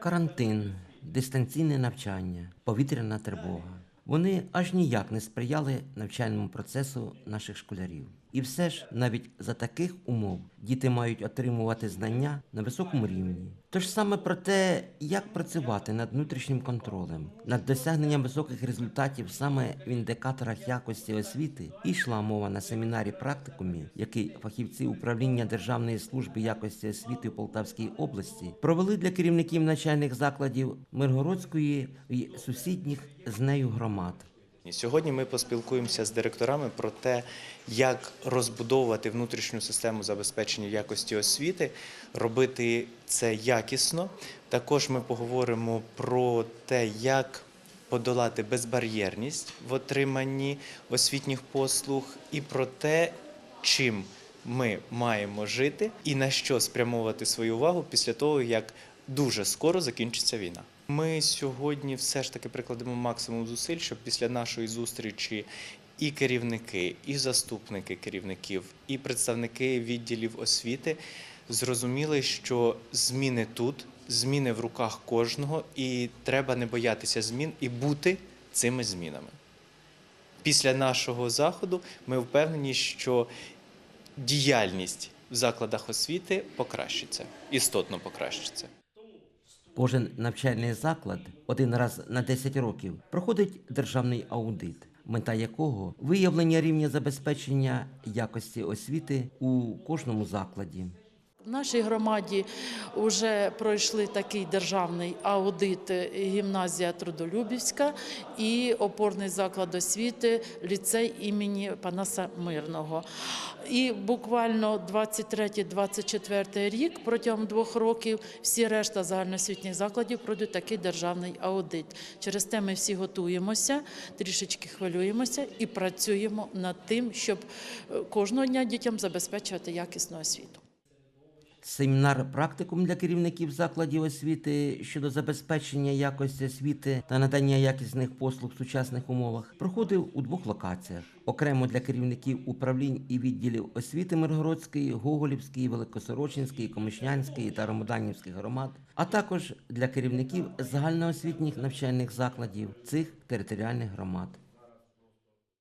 Карантин, дистанційне навчання, повітряна тривога. Вони аж ніяк не сприяли навчальному процесу наших школярів. І все ж, навіть за таких умов, діти мають отримувати знання на високому рівні. Тож саме про те, як працювати над внутрішнім контролем, над досягненням високих результатів саме в індикаторах якості освіти, і йшла мова на семінарі практикумі, який фахівці управління Державної служби якості освіти у Полтавській області провели для керівників навчальних закладів Миргородської і сусідніх з нею громад. Сьогодні ми поспілкуємося з директорами про те, як розбудовувати внутрішню систему забезпечення якості освіти, робити це якісно. Також ми поговоримо про те, як подолати безбар'єрність в отриманні освітніх послуг, і про те, чим ми маємо жити і на що спрямовувати свою увагу після того, як дуже скоро закінчиться війна. Ми сьогодні все ж таки прикладемо максимум зусиль, щоб після нашої зустрічі і керівники, і заступники керівників, і представники відділів освіти зрозуміли, що зміни тут, зміни в руках кожного, і треба не боятися змін і бути цими змінами. Після нашого заходу ми впевнені, що діяльність в закладах освіти покращиться, істотно покращиться. Кожен навчальний заклад один раз на 10 років проходить державний аудит, мета якого виявлення рівня забезпечення якості освіти у кожному закладі. В нашій громаді вже пройшли такий державний аудит е, гімназія Трудолюбівська і опорний заклад освіти ліцей імені Панаса Мирного. І буквально 23-24 рік протягом двох років всі решта загальноосвітніх закладів пройдуть такий державний аудит. Через те ми всі готуємося, трішечки хвилюємося і працюємо над тим, щоб е, кожного дня дітям забезпечувати якісну освіту. Семінар практикум для керівників закладів освіти щодо забезпечення якості освіти та надання якісних послуг в сучасних умовах проходив у двох локаціях: окремо для керівників управлінь і відділів освіти Миргородської, Гоголівської, Великосорочинської, Комишнянської та Ромоданівських громад, а також для керівників загальноосвітніх навчальних закладів цих територіальних громад.